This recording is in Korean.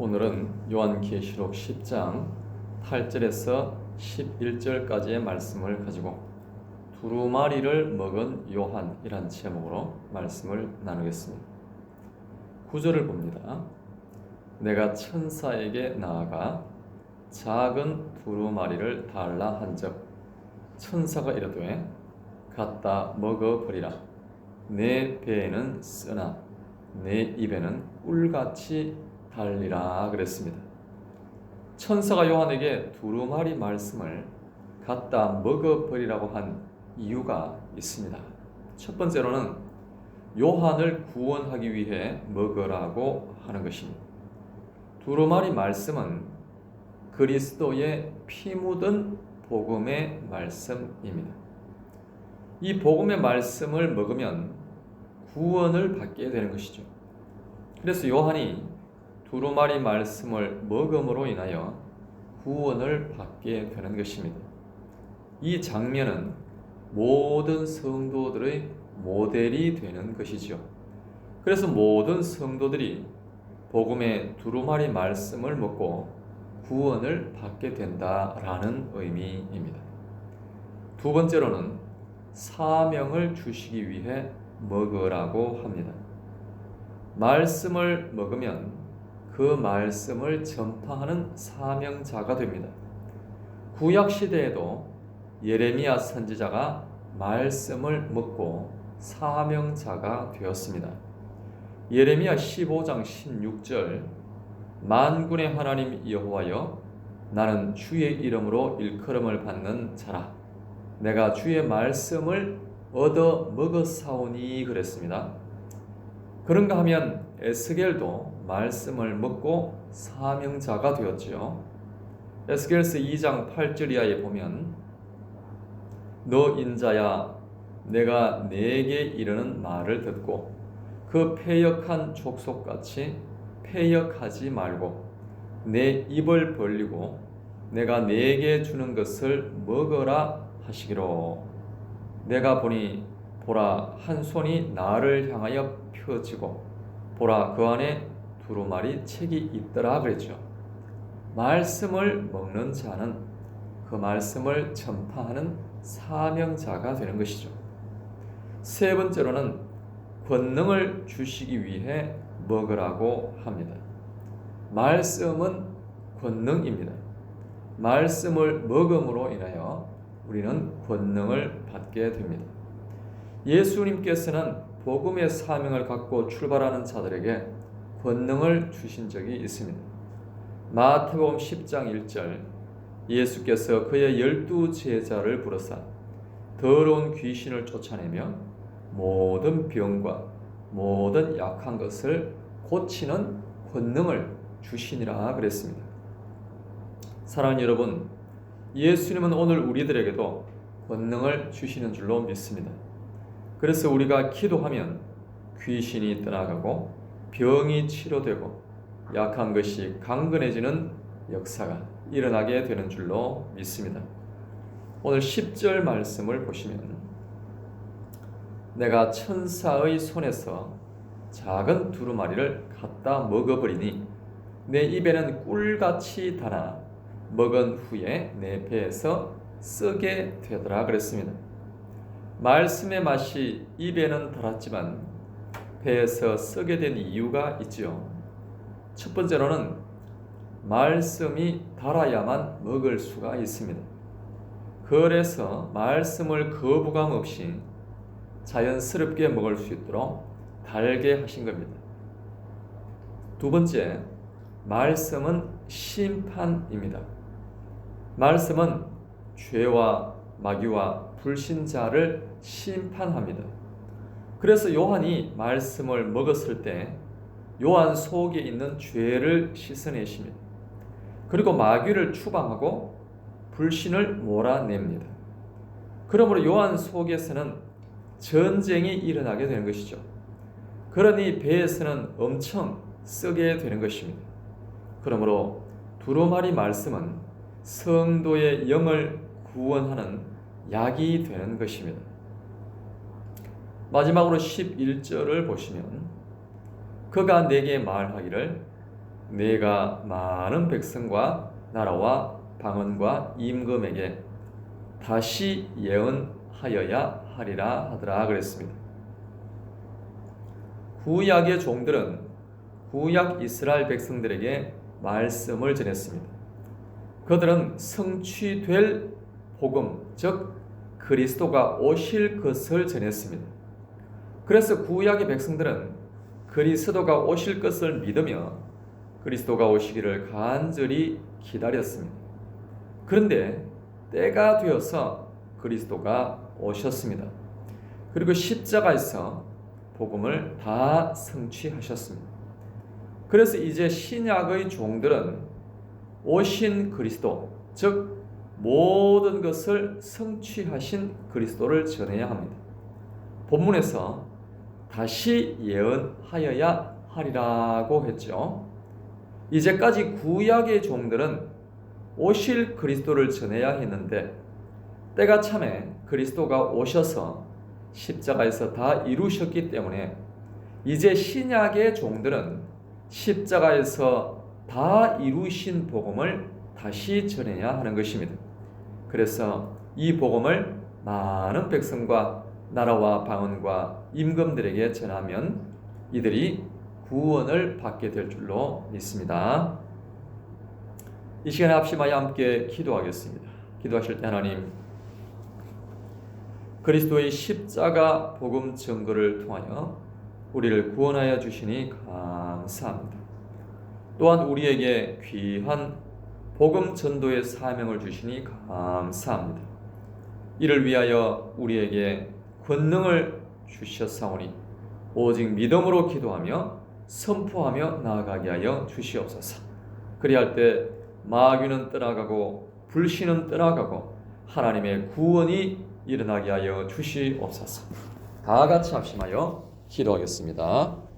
오늘은 요한계시록 10장 8절에서 11절까지의 말씀을 가지고 두루마리를 먹은 요한이란 제목으로 말씀을 나누겠습니다. 구절을 봅니다. 내가 천사에게 나아가 작은 두루마리를 달라 한즉 천사가 이르되 갖다 먹어버리라 내 배에는 쓰나 내 입에는 꿀같이 달리라 그랬습니다. 천사가 요한에게 두루마리 말씀을 갖다 먹어버리라고 한 이유가 있습니다. 첫 번째로는 요한을 구원하기 위해 먹으라고 하는 것입니다. 두루마리 말씀은 그리스도의 피 묻은 복음의 말씀입니다. 이 복음의 말씀을 먹으면 구원을 받게 되는 것이죠. 그래서 요한이 두루마리 말씀을 먹음으로 인하여 구원을 받게 되는 것입니다. 이 장면은 모든 성도들의 모델이 되는 것이죠. 그래서 모든 성도들이 복음의 두루마리 말씀을 먹고 구원을 받게 된다라는 의미입니다. 두 번째로는 사명을 주시기 위해 먹으라고 합니다. 말씀을 먹으면 그 말씀을 전파하는 사명자가 됩니다. 구약 시대에도 예레미야 선지자가 말씀을 먹고 사명자가 되었습니다. 예레미야 15장 16절 만군의 하나님 여호와여 나는 주의 이름으로 일컬음을 받는 자라 내가 주의 말씀을 얻어 먹었사오니 그랬습니다. 그런가 하면 에스겔도 말씀을 먹고 사명자가 되었지요. 에스겔서 2장 8절 이하에 보면 너 인자야 내가 내게 이르는 말을 듣고 그 패역한 족속같이 패역하지 말고 내 입을 벌리고 내가 내게 주는 것을 먹어라 하시기로 내가 보니 보라 한 손이 나를 향하여 펴지고 보라 그 안에 두루마리 책이 있더라 그랬죠. 말씀을 먹는 자는 그 말씀을 전파하는 사명자가 되는 것이죠. 세 번째로는 권능을 주시기 위해 먹으라고 합니다. 말씀은 권능입니다. 말씀을 먹음으로 인하여 우리는 권능을 받게 됩니다. 예수님께서는 복음의 사명을 갖고 출발하는 자들에게 권능을 주신 적이 있습니다. 마태복음 10장 1절 예수께서 그의 열두 제자를 부르사 더러운 귀신을 쫓아내며 모든 병과 모든 약한 것을 고치는 권능을 주시니라 그랬습니다. 사랑하는 여러분, 예수님은 오늘 우리들에게도 권능을 주시는 줄로 믿습니다. 그래서 우리가 기도하면 귀신이 떠나가고 병이 치료되고 약한 것이 강건해지는 역사가 일어나게 되는 줄로 믿습니다. 오늘 10절 말씀을 보시면 내가 천사의 손에서 작은 두루마리를 갖다 먹어버리니 내 입에는 꿀같이 달아 먹은 후에 내 배에서 쓰게 되더라 그랬습니다. 말씀의 맛이 입에는 달았지만 배에서 쓰게 된 이유가 있지요. 첫 번째로는 말씀이 달아야만 먹을 수가 있습니다. 그래서 말씀을 거부감 없이 자연스럽게 먹을 수 있도록 달게 하신 겁니다. 두 번째, 말씀은 심판입니다. 말씀은 죄와 마귀와 불신자를 심판합니다. 그래서 요한이 말씀을 먹었을 때 요한 속에 있는 죄를 씻어내십니다. 그리고 마귀를 추방하고 불신을 몰아냅니다. 그러므로 요한 속에서는 전쟁이 일어나게 되는 것이죠. 그러니 배에서는 엄청 쓰게 되는 것입니다. 그러므로 두루마리 말씀은 성도의 영을 구원하는 약이 되는 것입니다. 마지막으로 11절을 보시면 그가 내게 말하기를 내가 많은 백성과 나라와 방언과 임금에게 다시 예언하여야 하리라 하더라 그랬습니다. 구약의 종들은 구약 이스라엘 백성들에게 말씀을 전했습니다. 그들은 성취될 복음, 즉 그리스도가 오실 것을 전했습니다. 그래서 구약의 백성들은 그리스도가 오실 것을 믿으며 그리스도가 오시기를 간절히 기다렸습니다. 그런데 때가 되어서 그리스도가 오셨습니다. 그리고 십자가에서 복음을 다 성취하셨습니다. 그래서 이제 신약의 종들은 오신 그리스도, 즉 모든 것을 성취하신 그리스도를 전해야 합니다. 본문에서 다시 예언하여야 하리라고 했죠. 이제까지 구약의 종들은 오실 그리스도를 전해야 했는데 때가 참에 그리스도가 오셔서 십자가에서 다 이루셨기 때문에 이제 신약의 종들은 십자가에서 다 이루신 복음을 다시 전해야 하는 것입니다. 그래서 이 복음을 많은 백성과 나라와 방언과 임금들에게 전하면 이들이 구원을 받게 될 줄로 믿습니다. 이 시간에 합심하여 함께 기도하겠습니다. 기도하실 때 하나님 그리스도의 십자가 복음 증거를 통하여 우리를 구원하여 주시니 감사합니다. 또한 우리에게 귀한 복음 전도의 사명을 주시니 감사합니다. 이를 위하여 우리에게 권능을 주셨사오니 오직 믿음으로 기도하며 선포하며 나아가게 하여 주시옵소서. 그리할 때 마귀는 떠나가고 불신은 떠나가고 하나님의 구원이 일어나게 하여 주시옵소서. 다 같이 합심하여 기도하겠습니다.